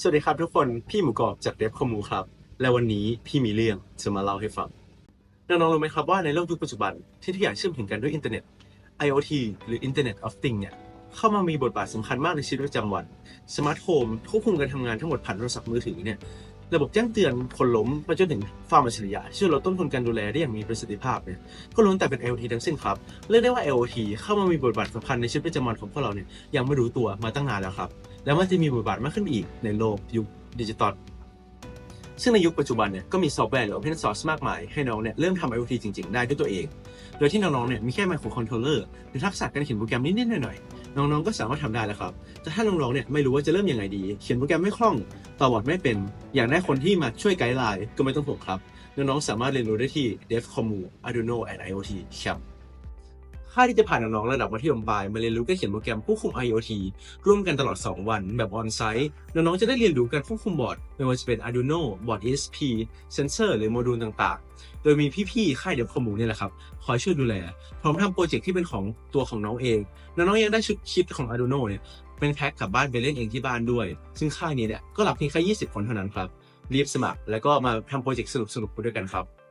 สวัสดีครับทุกคนพี่หมูกรอบจากเดฟคอมูครับ และวันนี้พี่มีเรื่องจะมาเล่าให้ฟังน้องๆรู้ไหมครับว่าในโลกยุคปัจจุบันที่ทุกอย่างเชื่อมถึงกันด้วยอินเทอร์เน็ต IoT หรือ Internet of Things เนี่ยเข้ามามีบทบาทสำคัญมากในชีวิตประจำวัน สมาร์ทโฮมควบคุมการทำงานทั้งหมดผ่านโทรศัพท์มือถือเนี่ย ระบบแจ้งเตือนคนล้มไปจนถึงฟาร์มอัจฉริยะช่วยลดต้นทุนการดูแลได้อย่างมีประสิทธิภาพเนี่ยก็ล้วนแต่เป็น IoT ทั้งสิ้นครับ เรียกได้ว่า IoT เข้ามามีบทบาทสำคัญในชีวิตประจำวันของพวกเราเนี่ยยังไม่รู้ตัวมาตั้งนานแล้วครับ แล้วมันจะมีบทบาทมากขึ้นอีกในโลกยุคดิจิตอลซึ่งในยุคปัจจุบันเนี่ยก็มีซอฟต์แวร์หรือ Open Source มากมาย ให้น้องเนี่ยเริ่มทำ IoT จริง ๆ ได้ด้วยตัวเอง โดยที่น้องๆเนี่ยมีแค่ไมโครคอนโทรลเลอร์หรือทักษะการเขียนโปรแกรมนิดๆหน่อยๆ น้องๆก็สามารถทำได้แล้วครับ แต่ถ้าน้องๆเนี่ยไม่รู้ว่าจะเริ่มยังไงดี เขียนโปรแกรมไม่คล่องต่อบอร์ดไม่เป็น อยากได้คนที่มาช่วยไกด์ไลน์ก็ไม่ต้องห่วงครับ น้องๆสามารถเรียนรู้ได้ที่ DevComu Arduino and IoT ครับ ค่าที่จะผ่านน้องๆระดับมัธยมปลายมาเรียนรู้การเขียนโปรแกรมควบคุม IoT ร่วมกันตลอด 2 วันแบบออนไซต์น้องๆจะได้เรียนรู้การควบคุมบอร์ดไม่ว่าจะเป็น Arduino บอร์ด ESP เซนเซอร์หรือโมดูลต่างๆ โดยมีพี่ๆค่ายเดี๋ยวข้อมูเนี่ยแหละครับคอยช่วยดูแล พร้อมทำโปรเจกต์ที่เป็นของตัวของน้องเอง น้องๆยังได้ชุดคิดของ Arduino เนี่ยเป็นแพ็คกลับบ้านไปเล่นเองที่บ้านด้วย ซึ่งค่ายนี้เนี่ยก็รับเพียงแค่20 คนเท่านั้นครับรีบสมัคร แล้วก็มาทำโปรเจกต์สนุกๆไปด้วยกันครับ